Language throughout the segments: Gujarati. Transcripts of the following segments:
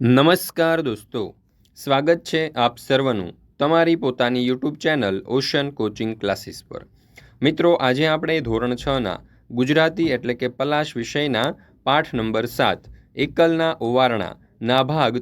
નમસ્કાર દોસ્તો, સ્વાગત છે આપ સર્વનું તમારી પોતાની YouTube channel ocean coaching classes પર. મિત્રો, આજે આપણે ધોરણ છના ગુજરાતી એટલે કે પલાશ વિષયના પાઠ નંબર સાત, એકલના ઓવારણા, ના ભાગ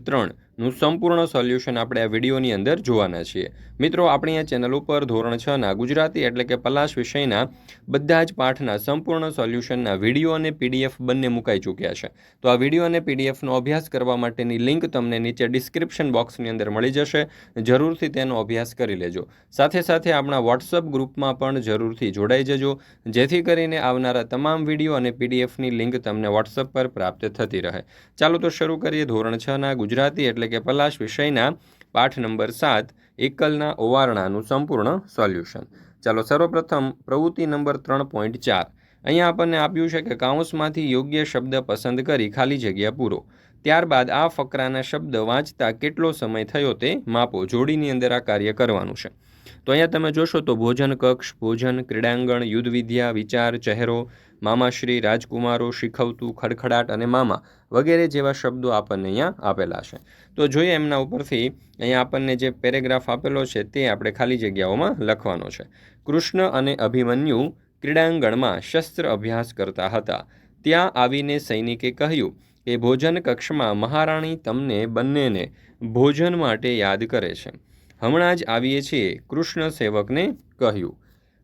ત્રણનું સંપૂર્ણ સોલ્યુશન આપણે આ વિડીયોની અંદર જોવાના છીએ. મિત્રો, આપણી આ ચેનલ ઉપર ધોરણ છના ગુજરાતી એટલે કે પલાશ વિષયના બધા જ પાઠના સંપૂર્ણ સોલ્યુશનના વીડિયો અને પીડીએફ બંને મુકાઈ ચૂક્યા છે. તો આ વીડિયો અને પીડીએફનો અભ્યાસ કરવા માટેની લિંક તમને નીચે ડિસ્ક્રિપ્શન બોક્સની અંદર મળી જશે. જરૂરથી તેનો અભ્યાસ કરી લેજો. સાથે સાથે આપણા વોટ્સઅપ ગ્રુપમાં પણ જરૂરથી જોડાઈ જજો. જેથી કરીને આવનારા તમામ વીડિયો અને પીડીએફની લિંક તમને વોટ્સઅપ પર પ્રાપ્ત થતી રહે. ચાલો તો શરૂ કરીએ ધોરણ છ ના ગુજરાતી એટલે કે પલાશ વિષયના પાઠ નંબર સાત, એકલના ઓવારણાનું સંપૂર્ણ સોલ્યુશન. ચાલો સર્વપ્રથમ પ્રવૃત્તિ નંબર ત્રણ પોઈન્ટ ચાર. અહીંયા આપણને આપ્યું છે કે કાઉન્સમાંથી યોગ્ય શબ્દ પસંદ કરી ખાલી જગ્યા પૂરો. ત્યારબાદ આ ફકરાના શબ્દ વાંચતા કેટલો સમય થયો તે માપો. જોડીની અંદર આ કાર્ય કરવાનું છે. તો અહીંયા તમે જોશો તો ભોજન કક્ષ, ભોજન, ક્રીડાંગણ યુદ્ધ વિદ્યા વિચાર, ચહેરો, મામાશ્રી, રાજકુમારો, શીખવતું, ખડખડાટ અને મામા વગેરે જેવા શબ્દો આપણને અહીંયા આપેલા છે. તો જોઈએ એમના ઉપરથી, અહીંયા આપણને જે પેરેગ્રાફ આપેલો છે તે આપણે ખાલી જગ્યાઓમાં લખવાનો છે. કૃષ્ણ અને અભિમન્યુ ક્રીડાંગણમાં શસ્ત્ર અભ્યાસ કરતા હતા. ત્યાં આવીને સૈનિકે કહ્યું કે ભોજન કક્ષમાં મહારાણી તમને બંનેને ભોજન માટે યાદ કરે છે. હમણાં જ આવીએ છીએ. કૃષ્ણ સેવકને કહ્યું,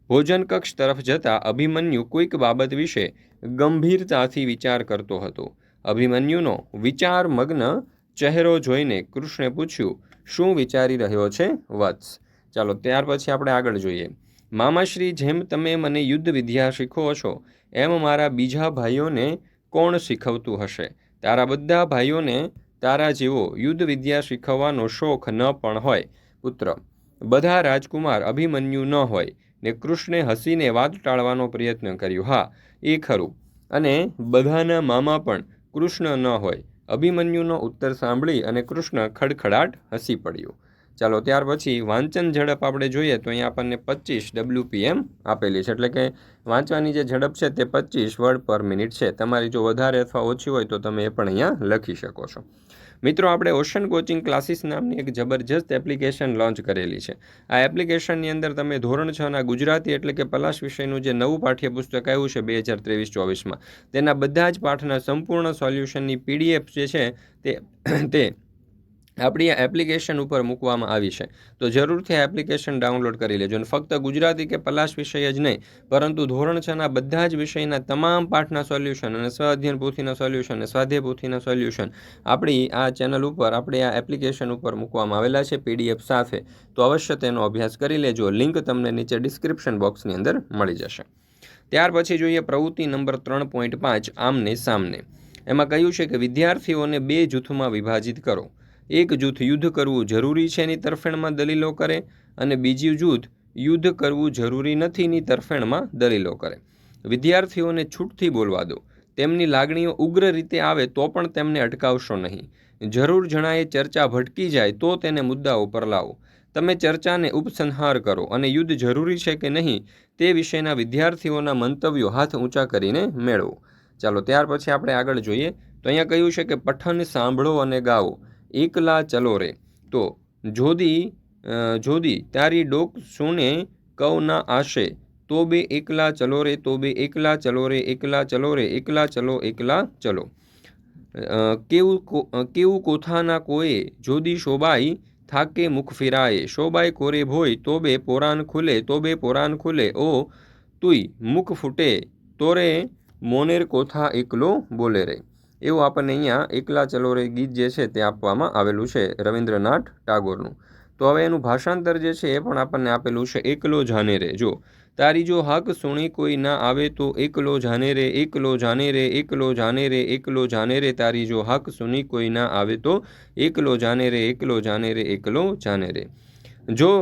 ભોજન કક્ષ તરફ જતા અભિમન્યુ કોઈક બાબત વિશે ગંભીરતાથી વિચાર કરતો હતો. અભિમન્યુનો વિચાર મગ્ન ચહેરો જોઈને કૃષ્ણે પૂછ્યું, શું વિચારી રહ્યો છે, વત્સ? ચાલો, ત્યાર પછી આપણે આગળ જોઈએ. મામાશ્રી, જેમ તમે મને યુદ્ધ વિદ્યા શીખવો છો, એમ મારા બીજા ભાઈઓને કોણ શીખવતું હશે? તારા બધા ભાઈઓને તારા જેવો યુદ્ધ વિદ્યા શીખવવાનો શોખ ન પણ હોય. પુત્ર. બધા રાજકુમાર અભિમન્યુ ન હોય ને કૃષ્ણે હસીને વાત ટાળવાનો પ્રયત્ન કર્યો. હા, એ ખરું. અને બધાના મામા પણ કૃષ્ણ ન હોય. અભિમન્યુનો ઉત્તર સાંભળી અને કૃષ્ણ ખડખડાટ હસી પડ્યું. ચાલો, ત્યાર પછી વાંચન ઝડપ આપણે જોઈએ તો અહીંયા આપણને પચીસ ડબલ્યુપીએમ આપેલી છે. એટલે કે વાંચવાની જે ઝડપ છે તે પચીસ વર્ડ પર મિનિટ છે. તમારી જો વધારે અથવા ઓછી હોય તો તમે એ પણ અહીંયા લખી શકો છો. મિત્રો, આપણે ઓશન કોચિંગ ક્લાસીસ નામની એક જબરજસ્ત એપ્લિકેશન લોન્ચ કરેલી છે. આ એપ્લિકેશનની અંદર તમે ધોરણ છના ગુજરાતી એટલે કે પલાશ વિષયનું જે નવું પાઠ્યપુસ્તક આવ્યું છે બે હજાર ત્રેવીસ ચોવીસમાં, તેના બધા જ પાઠના સંપૂર્ણ સોલ્યુશનની પીડીએફ જે છે તે તે આપણી આ એપ્લિકેશન ઉપર મૂકવામાં આવી છે. તો જરૂરથી એપ્લિકેશન ડાઉનલોડ કરી લેજો. અને ફક્ત ગુજરાતી કે પલાશ વિષય જ નહીં, પરંતુ ધોરણ છના બધા જ વિષયના તમામ પાઠના સોલ્યુશન અને સ્વાધ્યન પોથીના સોલ્યુશન અને સ્વાધ્યાય પોથીના સોલ્યુશન આપણી આ ચેનલ ઉપર, આપણે આ એપ્લિકેશન ઉપર મૂકવામાં આવેલા છે પીડીએફ સાથે. તો અવશ્ય તેનો અભ્યાસ કરી લેજો. લિંક તમને નીચે ડિસ્ક્રિપ્શન બોક્સની અંદર મળી જશે. ત્યાર પછી જોઈએ પ્રવૃત્તિ નંબર ત્રણ પોઈન્ટ પાંચ, આમને સામને. એમાં કહ્યું છે કે વિદ્યાર્થીઓને બે જૂથમાં વિભાજિત કરો. એક જૂથ યુદ્ધ કરવું જરૂરી છે એની તરફેણમાં દલીલો કરે અને બીજું જૂથ યુદ્ધ કરવું જરૂરી નથીની તરફેણમાં દલીલો કરે. વિદ્યાર્થીઓને છૂટથી બોલવા દો. તેમની લાગણીઓ ઉગ્ર રીતે આવે તો પણ તેમને અટકાવશો નહીં. જરૂર જણાય ચર્ચા ભટકી જાય તો તેને મુદ્દા ઉપર લાવો. તમે ચર્ચાને ઉપસંહાર કરો અને યુદ્ધ જરૂરી છે કે નહીં તે વિષયના વિદ્યાર્થીઓના મંતવ્યો હાથ ઊંચા કરીને મેળવો. ચાલો ત્યાર પછી આપણે આગળ જોઈએ. તો અહીંયા કહ્યું છે કે પઠન સાંભળો અને ગાઓ. એકલા ચલો રે. તો જોદી જોદી, તારી ડોક સુને કવ ના આશે. તો બે એકલા ચલો રે, તો બે એકલા ચલો રે, એકલા ચલો રે, એકલા ચલો એકલા ચલો. કેવું કેવું કોથાના કોએ જોદી શોભાઈ થાકે મુખ ફિરાય શોભાઈ કોરે ભોય, તો બે પોરાન ખુલે, તો બે પોરાન ખુલે. ઓ તુઈ મુખ ફૂટે તોરે મોનેર કોથા એકલો બોલે રે. એવું આપણને અહીંયા એકલા ચલો રે ગીત જે છે તે આપવામાં આવેલું છે, રવિન્દ્રનાથ ટાગોરનું. તો હવે એનું ભાષાંતર જે છે એ પણ આપણને આપેલું છે, એકલો જાને રે. જો, તારી જો હક સુણી કોઈ ના આવે તો એકલો જાને રે, એકલો જાને રે, એકલો જાને રે, એકલો જાને રે. તારી જો હક સુણી કોઈ ના આવે તો એકલો જાને રે, એકલો જાને રે, એકલો જાને રે. જો,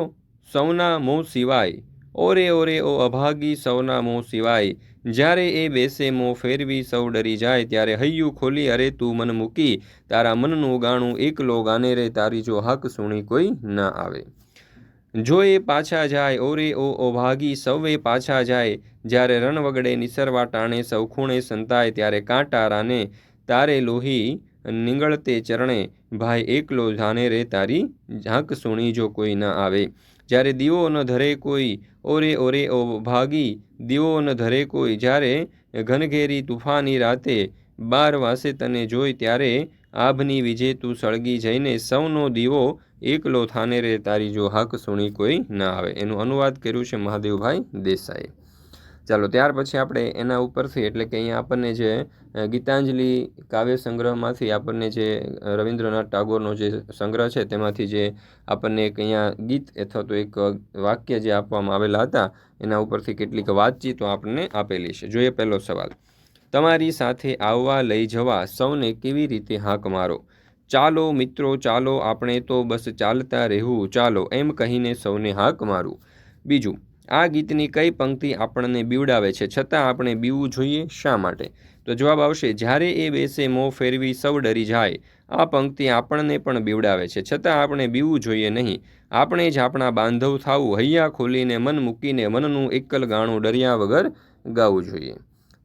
સૌના મોં સિવાય ઓરે ઓરે ઓ અભાગી સૌના મોં સિવાય. જ્યારે એ બેસે મોં ફેરવી સૌ ડરી જાય, ત્યારે હૈયું ખોલી, અરે તું મન મૂકી, તારા મનનું ગાણું એકલો ગાને રે, તારી જો હક સુણી કોઈ ન આવે. જો એ પાછા જાય, ઓરે ઓ ઓ ભાગી સૌએ પાછા જાય. જ્યારે રણ વગડે નિસરવા ટાણે સૌ ખૂણે સંતાય, ત્યારે કાંટા રાને તારે લોહી નીંગળતે ચરણે. ભાઈ, એકલો જાને રે, તારી ઝાંક સુણી જો કોઈ ન આવે. જ્યારે દીવો ન ધરે કોઈ, ઓરે ઓરે ઓ ભાગી, દીવો ન ધરે કોઈ, જ્યારે ઘનઘેરી તુફાની રાતે બાર વાસે તને જોઈ, ત્યારે આભની વિજે તું સળગી જઈને સૌનો દીવો એકલો થાને રે, તારી જો હક સુણી કોઈ ના આવે. એનું અનુવાદ કર્યું છે મહાદેવભાઈ દેસાઈ ચાલો, ત્યાર પછી આપણે એના ઉપરથી એટલે કે અહીંયા આપણને જે ગીતાંજલિ કાવ્ય સંગ્રહમાંથી આપણને જે રવિન્દ્રનાથ ટાગોરનો જે સંગ્રહ છે તેમાંથી જે આપણને એક અહીંયા ગીત અથવા તો એક વાક્ય જે આપવામાં આવેલા હતા, એના ઉપરથી કેટલીક વાતચીતો આપણને આપેલી છે. જોઈએ પહેલો સવાલ. તમારી સાથે આવવા લઈ જવા સૌને કેવી રીતે હાંક મારો? ચાલો મિત્રો, ચાલો, આપણે તો બસ ચાલતા રહેવું, ચાલો, એમ કહીને સૌને હાંક મારું. બીજું આ ગીતની કઈ પંક્તિ આપણને બીવડાવે છે? છતાં આપણે બીવું જોઈએ શા માટે? તો જવાબ આવશે, જ્યારે એ બેસે મોં ફેરવી સૌ ડરી જાય. આ પંક્તિ આપણને પણ બીવડાવે છે. છતાં આપણે બીવું જોઈએ નહીં. આપણે જ આપણા બાંધવ થાવું, હૈયા ખોલીને મન મૂકીને મનનું એકલ ગાણું ડર્યા વગર ગાવું જોઈએ.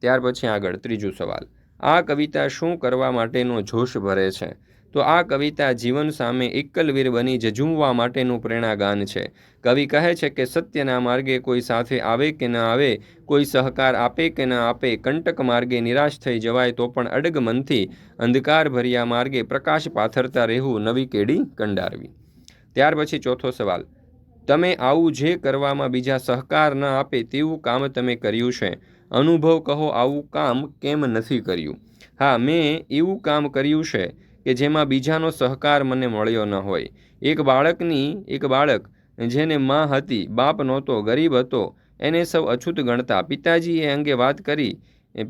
ત્યાર પછી આગળ ત્રીજું સવાલ. આ કવિતા શું કરવા માટેનો જોશ ભરે છે? તો આ કવિતા જીવન સામે એકલવીર બની જજુમવા માટેનું પ્રેરણાગાન છે. કવિ કહે છે કે સત્યના માર્ગે કોઈ સાથે આવે કે ન આવે, કોઈ સહકાર આપે કે ન આપે, કંટક માર્ગે નિરાશ થઈ જવાય તો પણ અડગ મનથી અંધકાર ભર્યા માર્ગે પ્રકાશ પાથરતા રહેવું નવી કેડી કંડારવી. ત્યાર પછી ચોથો સવાલ. તમે આવું જે કરવામાં બીજા સહકાર ન આપે તેવું કામ તમે કર્યું છે. અનુભવ કહો આવું કામ કેમ નથી કર્યું? હા, મેં એવું કામ કર્યું છે. કે જેમાં બીજાનો સહકાર મને મળ્યો ન હોય. એક બાળકની, એક બાળક, જેને માં હતી, બાપ નહોતો, ગરીબ હતો, એને સૌ અછૂત ગણતા પિતાજી એ અંગે વાત કરી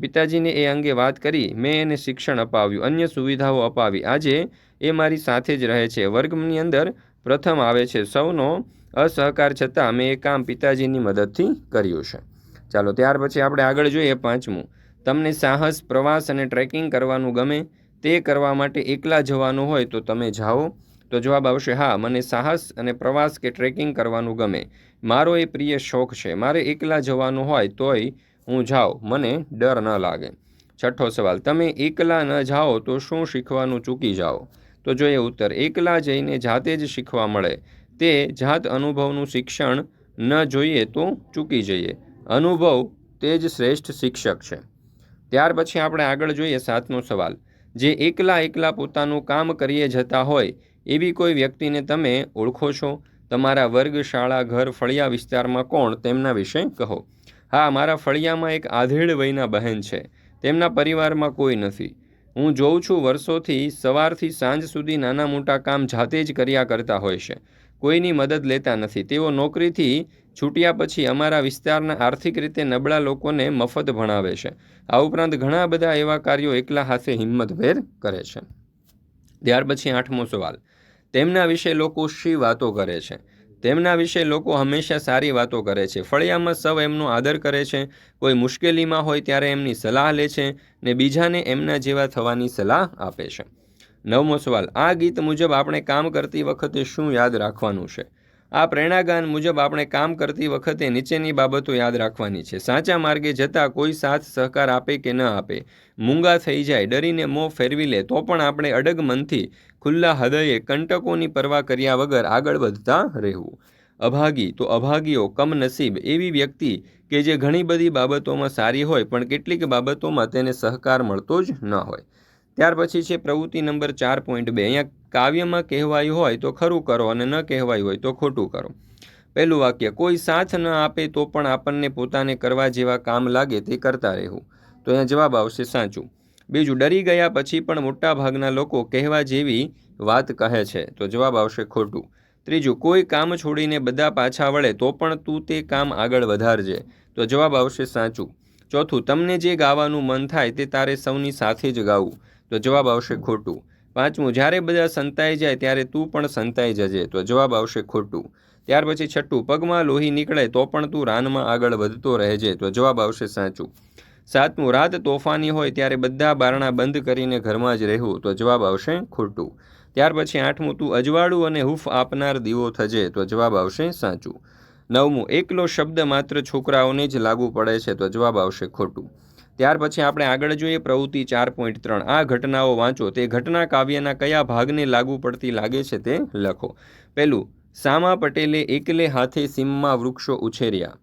પિતાજીને એ અંગે વાત કરી, મેં એને શિક્ષણ અપાવ્યું, અન્ય સુવિધાઓ અપાવી. આજે એ મારી સાથે જ રહે છે. વર્ગની અંદર પ્રથમ આવે છે. સૌનો અસહકાર છતાં મેં એ કામ પિતાજીની મદદથી કર્યું છે. ચાલો, ત્યાર પછી આપણે આગળ જોઈએ પાંચમું. તમને સાહસ, પ્રવાસ અને ટ્રેકિંગ કરવાનું ગમે તે કરવા માટે એકલા જવાનું હોય તો તમે જાઓ. તો જવાબ આવશે, હા, મને સાહસ અને પ્રવાસ કે ટ્રેકિંગ કરવાનું ગમે. મારો એ પ્રિય શોખ છે. મારે એકલા જવાનું હોય તોય હું જાઉં. મને ડર ન લાગે. છઠ્ઠો સવાલ, તમે એકલા ન જાઓ તો શું શીખવાનું ચૂકી જાઓ? તો જોઈએ ઉત્તર, એકલા જઈને જાતે જ શીખવા મળે. તે જાત અનુભવનું શિક્ષણ ન જોઈએ તો ચૂકી જઈએ. અનુભવ તે જ શ્રેષ્ઠ શિક્ષક છે. ત્યાર પછી આપણે આગળ જોઈએ સાતમો સવાલ જે એકલા એકલા પોતાનું કામ કરીએ જતા હોય, એવી કોઈ વ્યક્તિને તમે ઓળખો છો? તમારા વર્ગ, શાળા, ઘર, ફળિયા વિસ્તારમાં કોણ? તેમના વિશે કહો. હા, મારા ફળિયામાં એક આધેડ વયના બહેન છે. તેમના પરિવારમાં કોઈ નથી. હું જોઉં છું વર્ષોથી સવારથી સાંજ સુધી નાના મોટા કામ જાતે જ કર્યા કરતા હોય છે. કોઈની મદદ લેતા નથી. તેઓ નોકરીથી છૂટ્યા પછી અમારા વિસ્તારના આર્થિક રીતે નબળા લોકોને મફત ભણાવે છે. આ ઉપરાંત ઘણા બધા એવા કાર્યો એકલા હાથે હિંમતભેર કરે છે. ત્યાર પછી આઠમો સવાલ. તેમના વિશે લોકો શી વાતો કરે છે? તેમના વિશે લોકો હંમેશા સારી વાતો કરે છે. ફળિયામાં સૌ એમનો આદર કરે છે. કોઈ મુશ્કેલીમાં હોય ત્યારે એમની સલાહ લે છે ને બીજાને એમના જેવા થવાની સલાહ આપે છે. નવમો સવાલ. આ ગીત મુજબ આપણે કામ કરતી વખતે શું યાદ રાખવાનું છે? આ પ્રેરણાગાન મુજબ આપણે કામ કરતી વખતે નીચેની બાબતો યાદ રાખવાની છે. સાચા માર્ગે જતાં કોઈ સાથ સહકાર આપે કે ન આપે, મૂંગા થઈ જાય, ડરીને મોં ફેરવી લે, તો પણ આપણે અડગ મનથી ખુલ્લા હૃદયે કંટકોની પરવા કર્યા વગર આગળ વધતા રહેવું. અભાગી, તો અભાગીઓ, કમનસીબ એવી વ્યક્તિ કે જે ઘણી બધી બાબતોમાં સારી હોય, પણ કેટલીક બાબતોમાં તેને સહકાર મળતો જ ન હોય. ત્યાર પછી છે પ્રવૃત્તિ નંબર ચાર પોઈન્ટ બે. અહીંયા કાવ્યમાં કહેવાયું હોય તો ખરું કરો અને ન કહેવાયું હોય તો ખોટું કરો. પહેલું વાક્ય, કોઈ સાથ ન આપે તો પણ આપણને પોતાને કરવા જેવા કામ લાગે તે કરતા રહેવું. તો અહીંયા જવાબ આવશે સાચું. બીજું, ડરી ગયા પછી પણ મોટા ભાગના લોકો કહેવા જેવી વાત કહે છે. તો જવાબ આવશે ખોટું. ત્રીજું, કોઈ કામ છોડીને બધા પાછા વળે તો પણ તું તે કામ આગળ વધારજે. તો જવાબ આવશે સાચું. ચોથું, તમને જે ગાવાનું મન થાય તે તારે સૌની સાથે જ ગાવું. તો જવાબ આવશે ખોટું. પાંચમું, જ્યારે બધા સંતાઈ જાય ત્યારે તું પણ સંતાઈ જજે. તો જવાબ આવશે ખોટું. ત્યાર પછી છઠ્ઠું, પગમાં લોહી નીકળે તો પણ તું રાનમાં આગળ વધતો રહેજે. તો જવાબ આવશે સાચું. સાતમું, રાત તોફાની હોય ત્યારે બધા બારણા બંધ કરીને ઘરમાં જ રહેવું. તો જવાબ આવશે ખોટું. ત્યાર પછી આઠમું, તું અજવાળું અને હૂફ આપનાર દીવો થજે. તો જવાબ આવશે સાચું. નવમું, એકલો શબ્દ માત્ર છોકરાઓને જ લાગુ પડે છે. તો જવાબ આવશે ખોટું. ત્યાર પછી આપણે આગળ જોઈએ પ્રવૃત્તિ ચાર પોઈન્ટ ત્રણ. આ ઘટનાઓ વાંચો. તે ઘટના કાવ્યના કયા ભાગને લાગુ પડતી લાગે છે તે લખો. પહેલું, સામા પટેલે એકલે હાથે સીમમાં વૃક્ષો ઉછેર્યા.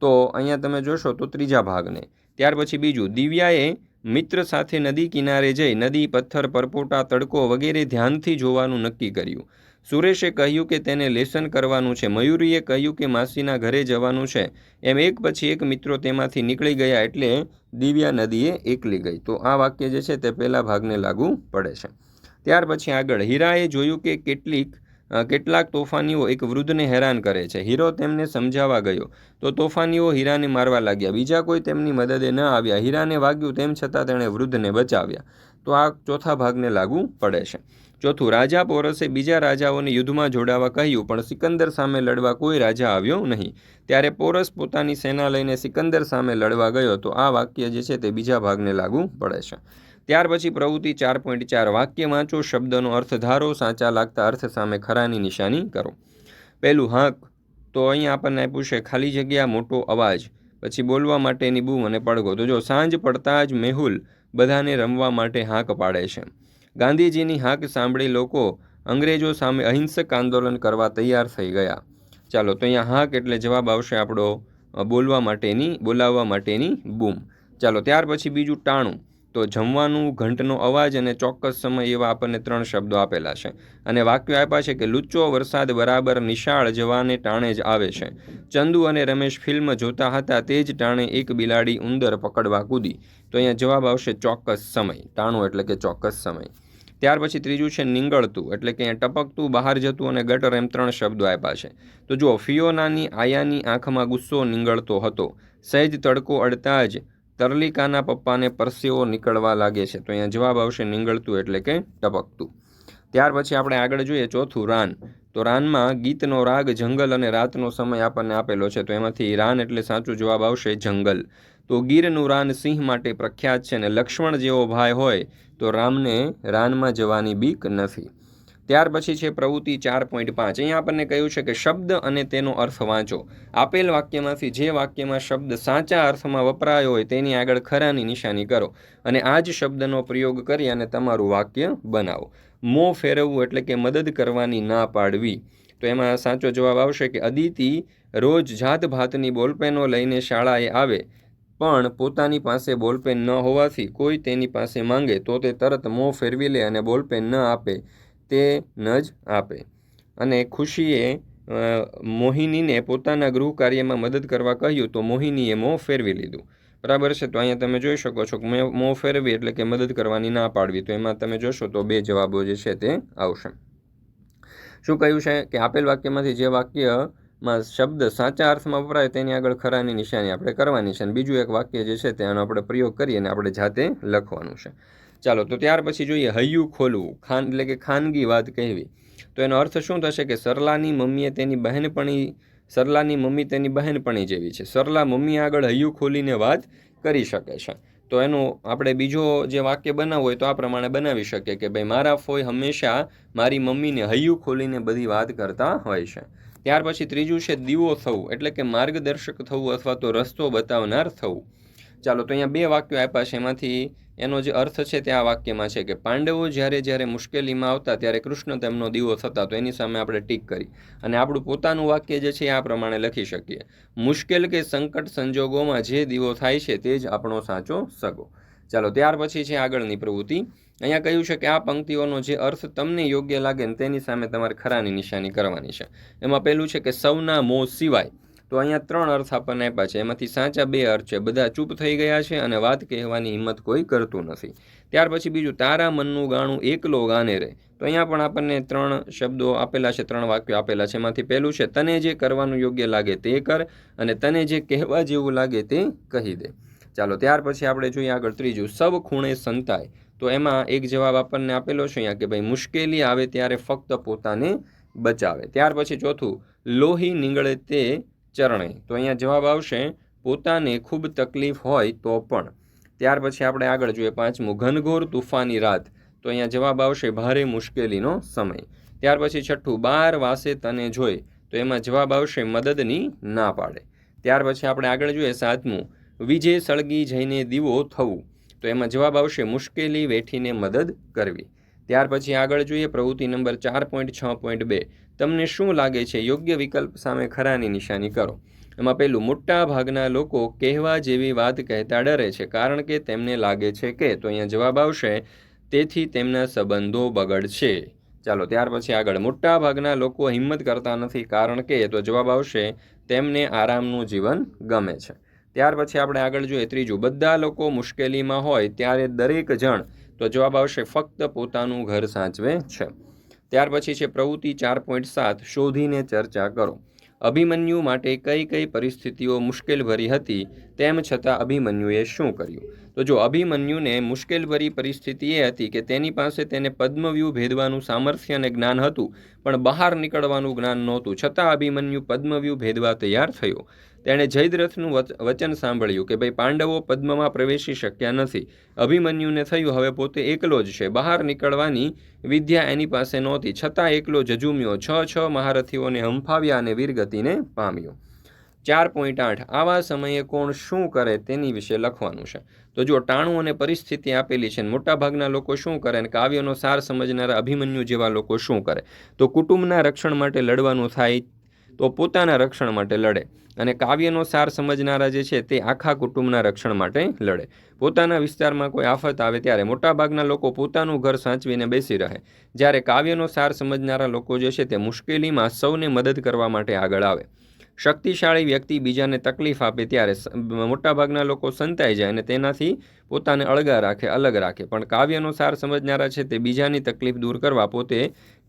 તો અહીંયા તમે જોશો તો ત્રીજા ભાગને. ત્યાર પછી બીજું, દિવ્યાએ મિત્ર સાથે નદી કિનારે જઈ નદી, પથ્થર, પરપોટા, તડકો વગેરે ધ્યાનથી જોવાનું નક્કી કર્યું. સુરેશે કહ્યું કે તેને લેસન કરવાનું છે. મયુરીએ કહ્યું કે માસીના ઘરે જવાનું છે. એમ એક પછી એક મિત્રો તેમાંથી નીકળી ગયા એટલે દિવ્યા નદીએ એકલી ગઈ. તો આ વાક્ય જે છે તે પહેલા ભાગને લાગુ પડે છે. ત્યાર પછી આગળ હીરાએ જોયું કે કેટલીક કેટલાક તોફાનીઓ એક વૃદ્ધને હેરાન કરે છે. હીરો તેમને સમજાવવા ગયો. તો તોફાનીઓ હીરાને મારવા લાગ્યા. બીજા કોઈ તેમની મદદે ન આવ્યા. હીરાને વાગ્યું તેમ છતાં તેણે વૃદ્ધને બચાવ્યા. તો આ ચોથા ભાગને લાગુ પડે છે. ચોથું, રાજા પોરસે બીજા રાજાઓને યુદ્ધમાં જોડાવા કહ્યું, પણ સિકંદર સામે લડવા કોઈ રાજા આવ્યો નહીં. ત્યારે પોરસ પોતાની સેના લઈને સિકંદર સામે લડવા ગયો તો આ વાક્ય જે છે તે બીજા ભાગને લાગુ પડે છે. ત્યાર પછી પ્રવૃત્તિ ચાર પોઈન્ટ ચાર વાક્ય વાંચો, શબ્દનો અર્થ ધારો, સાચા લાગતા અર્થ સામે ખરાની નિશાની કરો. પહેલું, હાંક. તો અહીં આપણને આપ્યું છે ખાલી જગ્યા, મોટો અવાજ. પછી, બોલવા માટેની બૂમ અને પડઘો. તો જો સાંજ પડતા જ મેહુલ બધાને રમવા માટે હાંક પાડે છે. ગાંધીજીની હાક સાંભળી લોકો અંગ્રેજો સામે અહિંસક આંદોલન કરવા તૈયાર થઈ ગયા. ચાલો, તો અહીંયા હાક એટલે જવાબ આવશે આપણો બોલવા માટેની, બોલાવવા માટેની બૂમ. ચાલો, ત્યાર પછી બીજું ટાણું. તો જમવાનું ઘંટનો અવાજ અને ચોક્કસ સમય એવા આપણને ત્રણ શબ્દો આપેલા છે. અને વાક્યો આપ્યા છે કે, લુચ્ચો વરસાદ બરાબર નિશાળ જવાને ટાણે જ આવે છે. ચંદુ અને રમેશ ફિલ્મ જોતા હતા તે જ ટાણે એક બિલાડી ઉંદર પકડવા કૂદી. તો અહીંયા જવાબ આવશે ચોક્કસ સમય. ટાણું એટલે કે ચોક્કસ સમય. ત્યાર પછી ત્રીજું છે નીંગળતું, એટલે કે ટપકતું, બહાર જતું અને ગટર એમ ત્રણ શબ્દો આપ્યા છે. તો જુઓ, ફિયોનાની આયાની આંખમાં ગુસ્સો નીંગળતો હતો. સહેજ તડકો અડતા જ તરલિકાના પપ્પાને પરસેવો નીકળવા લાગે છે. તો અહીંયા જવાબ આવશે નીંગળતું એટલે કે ટપકતું. ત્યાર પછી આપણે આગળ જોઈએ ચોથું રાન. તો રાનમાં ગીતનો રાગ જંગલ અને રાતનો સમય આપણને આપેલો છે. તો એમાંથી રાન એટલે સાચો જવાબ આવશે જંગલ. તો ગીરનું રાન સિંહ માટે પ્રખ્યાત છે અને લક્ષ્મણ જેવો ભાઈ હોય તો રામને રાનમાં જવાની બીક નથી. ત્યાર પછી છે પ્રવૃત્તિ ચાર પોઈન્ટ પાંચ. અહીંયા આપણને કહ્યું છે કે શબ્દ અને તેનો અર્થ વાંચો. આપેલ વાક્યમાંથી જે વાક્યમાં શબ્દ સાચા અર્થમાં વપરાયો હોય તેની આગળ ખરાની નિશાની કરો અને આ જ શબ્દનો પ્રયોગ કરી અને તમારું વાક્ય બનાવો. મોં ફેરવવું એટલે કે મદદ કરવાની ના પાડવી. તો એમાં સાચો જવાબ આવશે કે અદિતિ રોજ જાત ભાતની બોલપેનો લઈને શાળાએ આવે. પણ પોતાની પાસે બોલપેન ન હોવાથી કોઈ તેની પાસે માંગે તો તે તરત મોં ફેરવી લે અને બોલપેન ન આપે, તે ન જ આપે. અને ખુશીએ મોહિનીને પોતાના ગૃહ કાર્યમાં મદદ કરવા કહ્યું તો મોહિનીએ મોં ફેરવી લીધું. બરાબર છે? તો અહીંયા તમે જોઈ શકો છો કે મેં મોં ફેરવી એટલે કે મદદ કરવાની ના પાડવી. તો એમાં તમે જોશો તો બે જવાબો જે છે તે આવશે. શું કહ્યું છે? કે આપેલ વાક્યમાંથી જે વાક્યમાં શબ્દ સાચા અર્થમાં વપરાય તેની આગળ ખરાની નિશાની આપણે કરવાની છે અને બીજું એક વાક્ય જે છે તેનો આપણે પ્રયોગ કરી અને આપણે જાતે લખવાનું છે. ચાલો, તો ત્યાર પછી જોઈએ હૈયું ખોલવું, ખાન, એટલે કે ખાનગી વાત કહેવી. તો એનો અર્થ શું થશે કે સરલાની મમ્મીએ તેની બહેનપણી, સરલાની મમ્મી તેની બહેનપણી જેવી છે. સરલા મમ્મી આગળ હૈયું ખોલીને વાત કરી શકે છે. તો એનું આપણે બીજો જે વાક્ય બનાવવું હોય તો આ પ્રમાણે બનાવી શકીએ કે ભાઈ, મારા ફોઈ હંમેશા મારી મમ્મીને હૈયું ખોલીને બધી વાત કરતા હોય છે. ત્યાર પછી ત્રીજું છે દીવો થવું, એટલે કે માર્ગદર્શક થવું અથવા તો રસ્તો બતાવનાર થવું. ચાલો, તો અહીંયા બે વાક્યો આપ્યા છે. એમાંથી એનો જે અર્થ છે તે આ વાક્યમાં છે કે પાંડવો જ્યારે જ્યારે મુશ્કેલીમાં આવતા ત્યારે કૃષ્ણ તેમનો દીવો થતા, તો એની સામે આપણે ટીક કરી. અને આપણું પોતાનું વાક્ય જે છે આ પ્રમાણે લખી શકીએ. મુશ્કેલ કે સંકટ સંજોગોમાં જે દીવો થાય છે તે જ આપણો સાચો સગો. ચાલો, ત્યાર પછી છે આગળની પ્રવૃત્તિ. અહીંયા કહ્યું છે કે આ પંક્તિઓનો જે અર્થ તમને યોગ્ય લાગે ને તેની સામે તમારે ખરાની નિશાની કરવાની છે. એમાં પહેલું છે કે સૌના મોં સિવાય. તો અહીંયા ત્રણ અર્થ આપણને આપ્યા છે. એમાંથી સાચા બે અર્થ છે. બધા ચૂપ થઈ ગયા છે અને વાત કહેવાની હિંમત કોઈ કરતું નથી. ત્યાર પછી બીજું, તારા મનનું ગાણું એકલો ગાને રહે તો અહીંયા પણ આપણને ત્રણ શબ્દો આપેલા છે, ત્રણ વાક્યો આપેલા છે. એમાંથી પહેલું છે, તને જે કરવાનું યોગ્ય લાગે તે કર અને તને જે કહેવા જેવું લાગે તે કહી દે. ચાલો, ત્યાર પછી આપણે જોઈએ આગળ ત્રીજું સબ ખૂણે સંતાય. તો એમાં એક જવાબ આપણને આપેલો છે અહીંયા કે ભાઈ મુશ્કેલી આવે ત્યારે ફક્ત પોતાને બચાવે. ત્યાર પછી ચોથું, લોહી નીંગળે તે ચરણે. તો અહીંયા જવાબ આવશે, પોતાને ખૂબ તકલીફ હોય તો પણ. ત્યાર પછી આપણે આગળ જોઈએ પાંચમું, ઘનઘોર તુફાની રાત. તો અહીંયા જવાબ આવશે, ભારે મુશ્કેલીનો સમય. ત્યાર પછી છઠ્ઠું, બાર વાસે તને જોઈ. તો એમાં જવાબ આવશે, મદદની ના પાડે. ત્યાર પછી આપણે આગળ જોઈએ સાતમું વીજે સળગી જઈને દીવો થવું. તો એમાં જવાબ આવશે, મુશ્કેલી વેઠીને મદદ કરવી. ત્યાર પછી આગળ જોઈએ પ્રવૃત્તિ નંબર ચાર પોઈન્ટ છ પોઈન્ટ બે. તમને શું લાગે છે? યોગ્ય વિકલ્પ સામે ખરાની નિશાની કરો. એમાં પહેલું, મોટા ભાગના લોકો કહેવા જેવી વાત કહેતા ડરે છે, કારણ કે તેમને લાગે છે કે, તો અહીંયા જવાબ આવશે, તેથી તેમના સંબંધો બગડશે. ચાલો, ત્યાર પછી આગળ. મોટા ભાગના લોકો હિંમત કરતા નથી, કારણ કે, તો જવાબ આવશે, તેમને આરામનું જીવન ગમે છે. ત્યાર પછી આપણે આગળ જોઈએ ત્રીજું, બધા લોકો મુશ્કેલીમાં હોય ત્યારે દરેક જણ તો જવાબ આવશે ફક્ત પોતાનું ઘર સાચવે છે. ત્યાર પછી છે પ્રવૃત્તિ ચાર પોઈન્ટ સાત, શોધીને ચર્ચા કરો. અભિમન્યુ માટે કઈ કઈ પરિસ્થિતિઓ મુશ્કેલભરી હતી તેમ છતાં અભિમન્યુએ શું કર્યું? તો જો અભિમન્યુને મુશ્કેલભરી પરિસ્થિતિ એ હતી કે તેની પાસે તેને પદ્મવ્યૂહ ભેદવાનું સામર્થ્ય અને જ્ઞાન હતું, પણ બહાર નીકળવાનું જ્ઞાન નહોતું. છતાં અભિમન્યુ પદ્મવ્યૂહ ભેદવા તૈયાર થયો. તેણે જયદ્રથનું વચ- વચન સાંભળ્યું કે ભાઈ, પાંડવો પદ્મમાં પ્રવેશી શક્યા નથી. અભિમન્યુને થયું, હવે પોતે એકલો જ છે. બહાર નીકળવાની વિદ્યા એની પાસે નહોતી. છતાં એકલો જજુમ્યો. છ છ મહારથીઓને હંફાવ્યા અને વીરગતિને પામ્યો. ચાર પોઈન્ટ આઠ. આવા સમયે કોણ શું કરે તેની વિશે લખવાનું છે. તો જો ટાણું અને પરિસ્થિતિ આપેલી છે મોટાભાગના લોકો શું કરે અને કાવ્યનો સાર સમજનારા અભિમન્યુ જેવા લોકો શું કરે? તો કુટુંબના રક્ષણ માટે લડવાનું થાય, તો પોતાના રક્ષણ માટે લડે અને કાવ્યનો સાર સમજનારા જે છે તે આખા કુટુંબના રક્ષણ માટે લડે. પોતાના વિસ્તારમાં કોઈ આફત આવે ત્યારે મોટાભાગના લોકો પોતાનું ઘર સાચવીને બેસી રહે. જ્યારે કાવ્યનો સાર સમજનારા લોકો જે છે તે મુશ્કેલીમાં સૌને મદદ કરવા માટે આગળ આવે. શક્તિશાળી વ્યક્તિ બીજાને તકલીફ આપે ત્યારે મોટાભાગના લોકો સંતાઈ જાય અને તેનાથી પોતાને અળગા રાખે, અલગ રાખે. પણ કાવ્યનો સાર સમજનારા છે તે બીજાની તકલીફ દૂર કરવા પોતે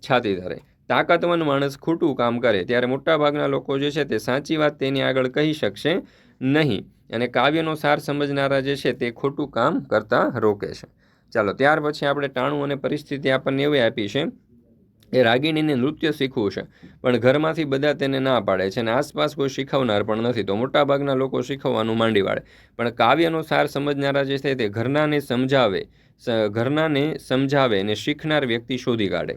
છાતી ધરે. તાકાતવાન માણસ ખોટું કામ કરે ત્યારે મોટાભાગના લોકો જે છે તે સાચી વાત તેની આગળ કહી શકશે નહીં અને કાવ્યનો સાર સમજનારા જે છે તે ખોટું કામ કરતાં રોકે છે. ચાલો, ત્યાર પછી આપણે ટાણું અને પરિસ્થિતિ આપણને એવી આપી છે એ રાગીણીને નૃત્ય શીખવું છે. પણ ઘરમાંથી બધા તેને ના પાડે છે અને આસપાસ કોઈ શીખવનાર પણ નથી. તો મોટાભાગના લોકો શીખવવાનું માંડી વાળે. પણ કાવ્યનો સાર સમજનારા જે છે તે ઘરનાને સમજાવે ઘરનાને સમજાવે અને શીખનાર વ્યક્તિ શોધી કાઢે.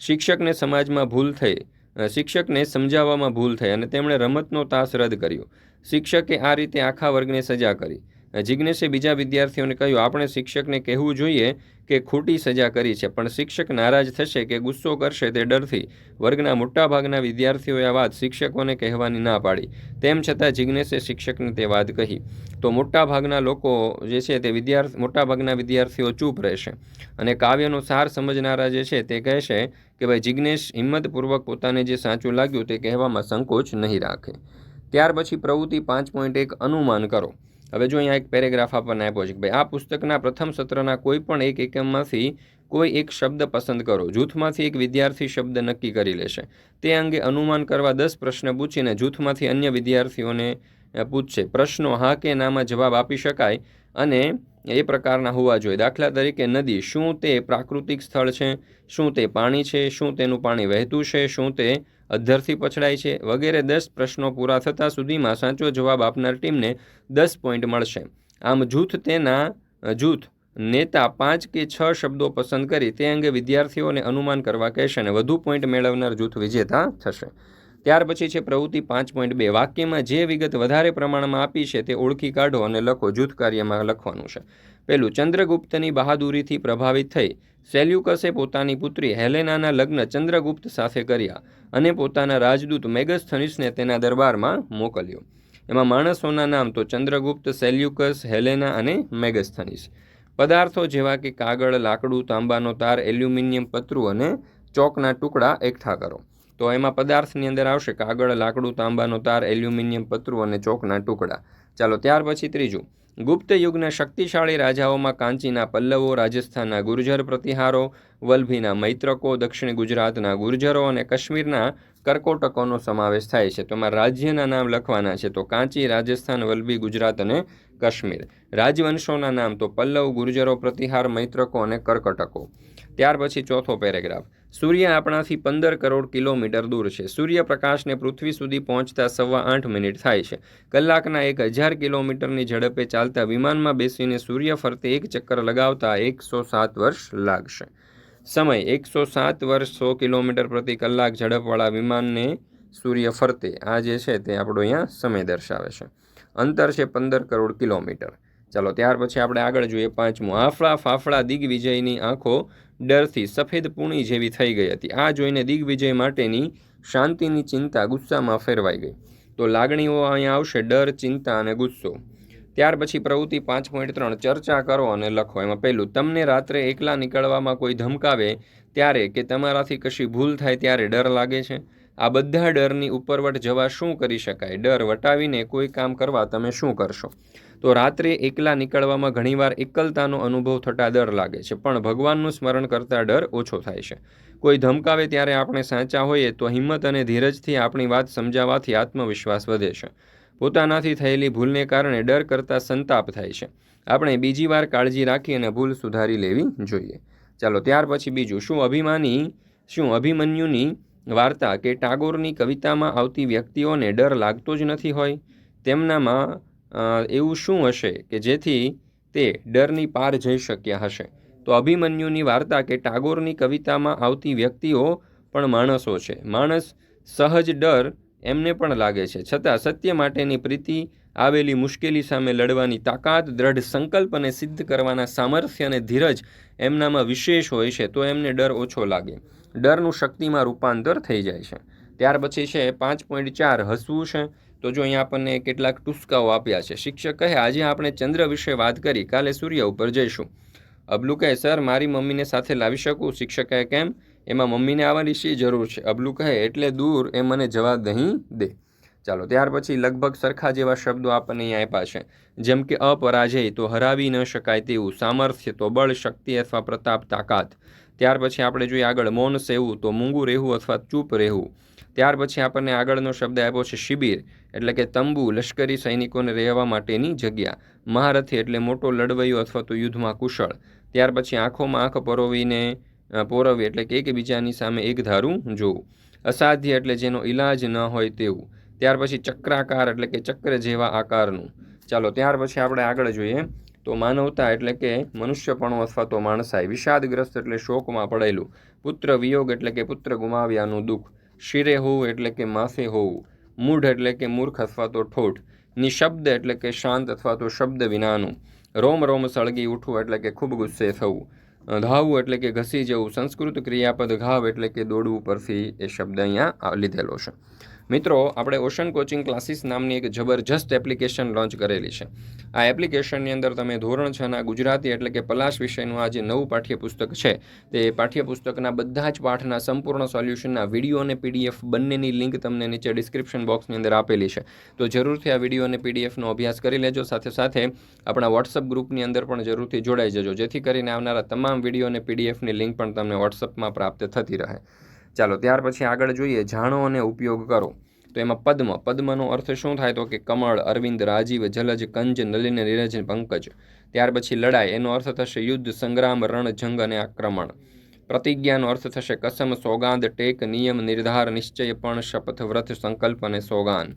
શિક્ષકને સમાજમાં ભૂલ થઈ શિક્ષકને સમજાવવામાં ભૂલ થઈ અને તેમણે રમતનો તાસ રદ કર્યો. શિક્ષકે આ રીતે આખા વર્ગને સજા કરી. જિજ્ઞેશે બીજા વિદ્યાર્થીઓને કહ્યું, આપણે શિક્ષકને કહેવું જોઈએ કે ખોટી સજા કરી છે, પણ શિક્ષક નારાજ થશે કે ગુસ્સો કરશે તે ડરથી. વર્ગના મોટાભાગના વિદ્યાર્થીઓએ આ વાત શિક્ષકોને કહેવાની ના પાડી. તેમ છતાં જિજ્ઞેશે શિક્ષકને તે વાત કહી. તો મોટાભાગના લોકો જે છે તે વિદ્યાર્થી, મોટાભાગના વિદ્યાર્થીઓ ચૂપ રહેશે અને કાવ્યનો સાર સમજનારા જે છે તે કહેશે કે ભાઈ જિજ્ઞેશ હિંમતપૂર્વક પોતાને જે સાચું લાગ્યું તે કહેવામાં સંકોચ નહીં રાખે. ત્યાર પછી પ્રવૃત્તિ પાંચ પોઈન્ટ એક અનુમાન કરો. હવે જો અહીંયા એક પેરેગ્રાફ આપણને આપ્યો છે કે ભાઈ, આ પુસ્તકના પ્રથમ સત્રના કોઈ પણ એક એકમમાંથી કોઈ એક શબ્દ પસંદ કરો. જૂથમાંથી એક વિદ્યાર્થી શબ્દ નક્કી કરી લેશે. તે અંગે અનુમાન કરવા દસ પ્રશ્ન પૂછીને જૂથમાંથી અન્ય વિદ્યાર્થીઓને પૂછશે. પ્રશ્નો હા કે નામાં જવાબ આપી શકાય અને એ પ્રકારના હોવા જોઈએ. દાખલા તરીકે નદી, શું તે પ્રાકૃતિક સ્થળ છે? શું તે પાણી છે? શું તેનું પાણી વહેતું છે? શું તે અધ્ધરથી પછડાય છે. વગેરે દસ પ્રશ્નો પૂરા થતાં સુધીમાં સાચો જવાબ આપનાર ટીમને દસ પોઈન્ટ મળશે. આમ જૂથ તેના જૂથ નેતા પાંચ કે છ શબ્દો પસંદ કરી તે અંગે વિદ્યાર્થીઓને અનુમાન કરવા કહેશે અને વધુ પોઈન્ટ મેળવનાર જૂથ વિજેતા થશે. ત્યાર પછી છે પ્રવૃત્તિ પાંચ પોઈન્ટ બે. વાક્યમાં જે વિગત વધારે પ્રમાણમાં આપી છે તે ઓળખી કાઢો અને લખો જૂથ કાર્યમાં લખવાનું છે. પહેલું ચંદ્રગુપ્તની બહાદુરીથી પ્રભાવિત થઈ, સેલ્યુકસે પોતાની પુત્રી હેલેનાના લગ્ન ચંદ્રગુપ્ત સાથે કર્યા અને પોતાના રાજદૂત મેગસ્થનિસને તેના દરબારમાં મોકલ્યો. એમાં માણસોના નામ તો ચંદ્રગુપ્ત, સેલ્યુકસ, હેલેના અને મેગસ્થનિસ. પદાર્થો જેવા કે કાગળ, લાકડું, તાંબાનો તાર, એલ્યુમિનિયમ પતરું અને ચોકના ટુકડા એકઠા કરો. તો એમાં પદાર્થની અંદર આવશે કાગળ, લાકડું, તાંબાનો તાર, એલ્યુમિનિયમ પતરું અને ચોકના ટુકડા. ચાલો ત્યાર પછી ત્રીજું. ગુપ્ત યુગના શક્તિશાળી રાજાઓમાં કાંચીના પલ્લવો, રાજસ્થાનના ગુર્જર પ્રતિહારો, વલ્ભીના મૈત્રકો, દક્ષિણ ગુજરાતના ગુર્જરો અને કાશ્મીરના કર્કોટકોનો સમાવેશ થાય છે. તો એમાં રાજ્યના નામ લખવાના છે. તો કાંચી, રાજસ્થાન, વલ્ભી, ગુજરાત અને કાશ્મીર. રાજવંશોના નામ તો પલ્લવ, ગુર્જરો, પ્રતિહાર, મૈત્રકો અને કર્કટકો. ત્યાર પછી ચોથો પેરેગ્રાફ. સૂર્ય આપણાથી પંદર કરોડ કિલોમીટર દૂર છે. સૂર્યપ્રકાશને પૃથ્વી સુધી પહોંચતા સવા આઠ મિનિટ થાય છે. કલાકના એક હજાર કિલોમીટરની ઝડપે ચાલતા વિમાનમાં બેસીને સૂર્ય ફરતે એક ચક્કર લગાવતા એકસો સાત વર્ષ લાગશે. સમય, એકસો સાત વર્ષ સો કિલોમીટર પ્રતિ કલાક ઝડપવાળા વિમાનને સૂર્ય ફરતે. આ જે છે તે આપણો અહીંયા સમય દર્શાવે છે. અંતર છે પંદર કરોડ કિલોમીટર. ચાલો, ત્યાર પછી આપણે આગળ જોઈએ પાંચમું. આફળા ફાફડા દિગ્વિજયની આંખો ડરથી સફેદ પૂણી જેવી થઈ ગઈ હતી. આ જોઈને દિગ્વિજય માટેની શાંતિની ચિંતા ગુસ્સામાં ફેરવાઈ ગઈ. તો લાગણીઓ અહીંયા આવશે, ડર, ચિંતા અને ગુસ્સો. ત્યાર પછી પ્રવૃત્તિ પાંચ પોઈન્ટ ત્રણ, ચર્ચા કરો અને લખો. એમાં પહેલું, તમને રાત્રે એકલા નીકળવામાં કોઈ ધમકાવે ત્યારે કે તમારાથી કશી ભૂલ થાય ત્યારે ડર લાગે છે? આ બધા ડરની ઉપરવટ જવા શું કરી શકાય? ડર વટાવીને કોઈ કામ કરવા તમે શું કરશો? તો રાત્રે એકલા નીકળવામાં ઘણીવાર એકલતાનો અનુભવ થતાં ડર લાગે છે, પણ ભગવાનનું સ્મરણ કરતાં ડર ઓછો થાય છે. કોઈ ધમકાવે ત્યારે આપણે સાચા હોઈએ તો હિંમત અને ધીરજથી આપણી વાત સમજાવવાથી આત્મવિશ્વાસ વધે છે. પોતાનાથી થયેલી ભૂલને કારણે ડર કરતાં સંતાપ થાય છે. આપણે બીજી વાર કાળજી રાખી અને ભૂલ સુધારી લેવી જોઈએ. ચાલો, ત્યાર પછી બીજું, શું અભિમાની, શું અભિમન્યુની વાર્તા કે ટાગોરની કવિતામાં આવતી વ્યક્તિઓને ડર લાગતો જ નથી હોય? તેમનામાં એવું શું હશે કે જેથી તે ડરની પાર જઈ શક્યા હશે? તો અભિમન્યુની વાર્તા કે ટાગોરની કવિતામાં આવતી વ્યક્તિઓ પણ માણસો છે. માણસ સહજ ડર એમને પણ લાગે છે. છતાં સત્ય માટેની પ્રીતિ આવેલી મુશ્કેલી સામે લડવાની તાકાત, દ્રઢ સંકલ્પ અને સિદ્ધ કરવાના સામર્થ્ય અને ધીરજ એમનામાં વિશેષ હોય છે, તો એમને ડર ઓછો લાગે. ડરનું શક્તિમાં રૂપાંતર થઈ જાય છે. ત્યાર પછી છે પાંચ પોઈન્ટ ચાર, હસવું છે. તો જો અહીંયા આપણને કેટલાક ટુસ્કાઓ આપ્યા છે. શિક્ષક કહે, આજે આપણે ચંદ્ર વિશે વાત કરી. કાલે સૂર્ય ઉપર જઈશું. અબલુ કહે, સર, મારી મમ્મીને સાથે લાવી શકું? શિક્ષક કહે કેમ? એમાં મમ્મીને આવવાની શી જરૂર છે? અબલુ કહે, એટલે દૂર એ મને જવા નહીં દે. ચાલો, ત્યાર પછી લગભગ સરખા જેવા શબ્દો આપણને અહીંયા આપ્યા છે. જેમ કે, અપરાજય તો હરાવી ન શકાય તેવું, સામર્થ્ય તો બળ, શક્તિ અથવા પ્રતાપ, તાકાત. ત્યાર પછી આપણે જોઈએ આગળ, મૌન સેવું તો મૂંગું રહેવું અથવા ચૂપ રહેવું? ત્યાર પછી આપણને આગળનો શબ્દ આપ્યો છે શિબિર, એટલે કે તંબુ લશ્કરી સૈનિકોને રહેવા માટેની જગ્યા, મહારથી એટલે મોટો લડવૈયો અથવા તો યુદ્ધમાં કુશળ. ત્યાર પછી આંખોમાં આંખ પરોવીને પોરવી એટલે કે એકબીજાની સામે એક ધારું જોવું. અસાધ્ય એટલે જેનો ઈલાજ ન હોય તેવું. ત્યાર પછી ચક્રાકાર એટલે કે ચક્ર જેવા આકારનું. ચાલો, ત્યાર પછી આપણે આગળ જોઈએ. તો માનવતા એટલે કે મનુષ્યપણું અથવા તો માણસાઈ, વિષાદગ્રસ્ત એટલે શોકમાં પડેલું પુત્ર વિયોગ એટલે કે પુત્ર ગુમાવ્યાનું દુઃખ. શિરે હોવું એટલે કે માસે હોવું મૂઢ એટલે કે મૂર્ખ અથવા તો ઠોઠ. નિશબ્દ એટલે કે શાંત અથવા તો શબ્દ વિનાનું. રોમ રોમ સળગી ઉઠવું એટલે કે ખૂબ ગુસ્સે થવું. ધાવવું એટલે કે ઘસી જવું. સંસ્કૃત ક્રિયાપદ ઘાવ એટલે કે દોડવું પરથી એ શબ્દ અહીંયા લીધેલો છે. મિત્રો, આપણે ઓશન કોચિંગ ક્લાસીસ નામની એક જબરજસ્ત એપ્લિકેશન લોન્ચ કરેલી છે. આ એપ્લિકેશનની અંદર તમે ધોરણ છના ગુજરાતી એટલે કે પલાશ વિષયનું આ જે નવું પાઠ્યપુસ્તક છે. તે પાઠ્યપુસ્તકના બધા જ પાઠના સંપૂર્ણ સોલ્યુશનના વીડિયો અને પીડીએફ બંનેની લિંક તમને નીચે ડિસ્ક્રિપ્શન બોક્સની અંદર આપેલી છે. તો જરૂરથી આ વીડિયો અને પીડીએફનો અભ્યાસ કરી લેજો. સાથે સાથે આપણા વોટ્સઅપ ગ્રુપની અંદર પણ જરૂરથી જોડાઈ જજો. જેથી કરીને આવનારા તમામ વીડિયો અને પીડીએફની લિંક પણ તમને વોટ્સઅપમાં પ્રાપ્ત થતી રહે. ચાલો, ત્યાર પછી આગળ જોઈએ, જાણો અને ઉપયોગ કરો. તો એમાં પદ્મ, પદ્મનો અર્થ શું થાય તો કે કમળ, અરવિંદ, રાજીવ, જલજ, કંજ, નલિન, નીરજ, પંકજ. ત્યાર પછી લડાઈ, એનો અર્થ થશે યુદ્ધ, સંગ્રામ, રણ, જંગ અને આક્રમણ. પ્રતિજ્ઞાનો અર્થ થશે કસમ, સોગાંદ, ટેક, નિયમ, નિર્ધાર, નિશ્ચય, પણ, શપથ, વ્રત, સંકલ્પ અને સોગાન.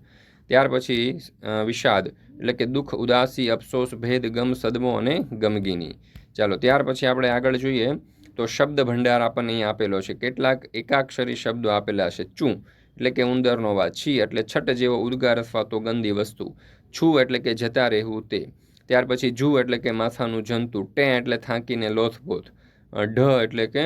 ત્યાર પછી વિષાદ, એટલે કે દુઃખ, ઉદાસી, અફસોસ, ભેદ, ગમ, સદમો અને ગમગીની. ચાલો, ત્યાર પછી આપણે આગળ જોઈએ તો શબ્દ ભંડાર આપણને અહીં આપેલો છે કેટલાક એકાક્ષરી શબ્દો આપેલા છે ચું એટલે કે ઉંદરનો અવાજ છી એટલે છટ જેવો ઉદ્ગાર અથવા તો ગંદી વસ્તુ છું એટલે કે જતા રહેવું તે ત્યાર પછી જુ એટલે કે માથાનું જંતુ ટે એટલે થાંકીને લોથપોથ ઢ એટલે કે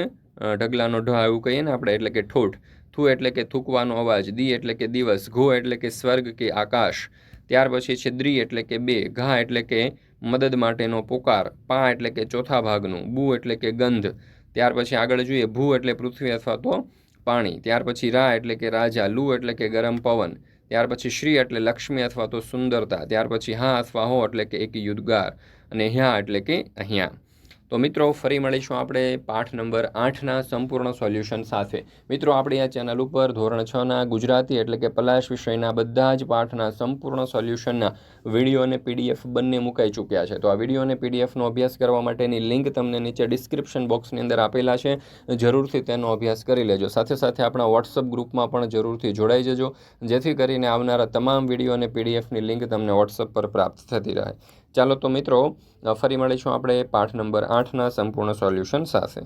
ઢગલાનો ઢ એવું કહીએ ને આપણે એટલે કે ઠોઠ થુ એટલે કે થૂકવાનો અવાજ દી એટલે કે દિવસ ઘો એટલે કે સ્વર્ગ કે આકાશ ત્યાર પછી છે દ્રી એટલે કે બે ઘા એટલે કે મદદ માટેનો પોકાર પા એટલે કે ચોથા ભાગનું બુ એટલે કે ગંધ ત્યાર પછી આગળ જોઈએ ભૂ એટલે પૃથ્વી અથવા તો પાણી. ત્યાર પછી રા એટલે કે રાજા, લુ એટલે કે ગરમ પવન. ત્યાર પછી શ્રી એટલે લક્ષ્મી અથવા તો સુંદરતા. ત્યાર પછી હા અથવા હો એટલે કે એક યુદ્ધગાર. અને હ્યા એટલે કે અહીંયા. તો મિત્રો, ફરી મળીશું આપણે પાઠ નંબર આઠના સંપૂર્ણ સોલ્યુશન સાથે. મિત્રો, આપણી આ ચેનલ ઉપર ધોરણ છના ગુજરાતી એટલે કે પલાશ વિષયના બધા જ પાઠના સંપૂર્ણ સોલ્યુશનના વીડિયો અને પીડીએફ બંને મુકાઈ ચૂક્યા છે. તો આ વીડિયો અને પીડીએફનો અભ્યાસ કરવા માટેની લિંક તમને નીચે ડિસ્ક્રિપ્શન બોક્સની અંદર આપેલા છે. જરૂરથી તેનો અભ્યાસ કરી લેજો. સાથે સાથે આપણા વોટ્સઅપ ગ્રુપમાં પણ જરૂરથી જોડાઈ જજો. જેથી કરીને આવનારા તમામ વીડિયો અને પીડીએફની લિંક તમને વોટ્સઅપ પર પ્રાપ્ત થતી રહે. ચાલો તો મિત્રો ફરી મળીશું આપણે પાઠ નંબર આઠના સંપૂર્ણ સોલ્યુશન સાથે.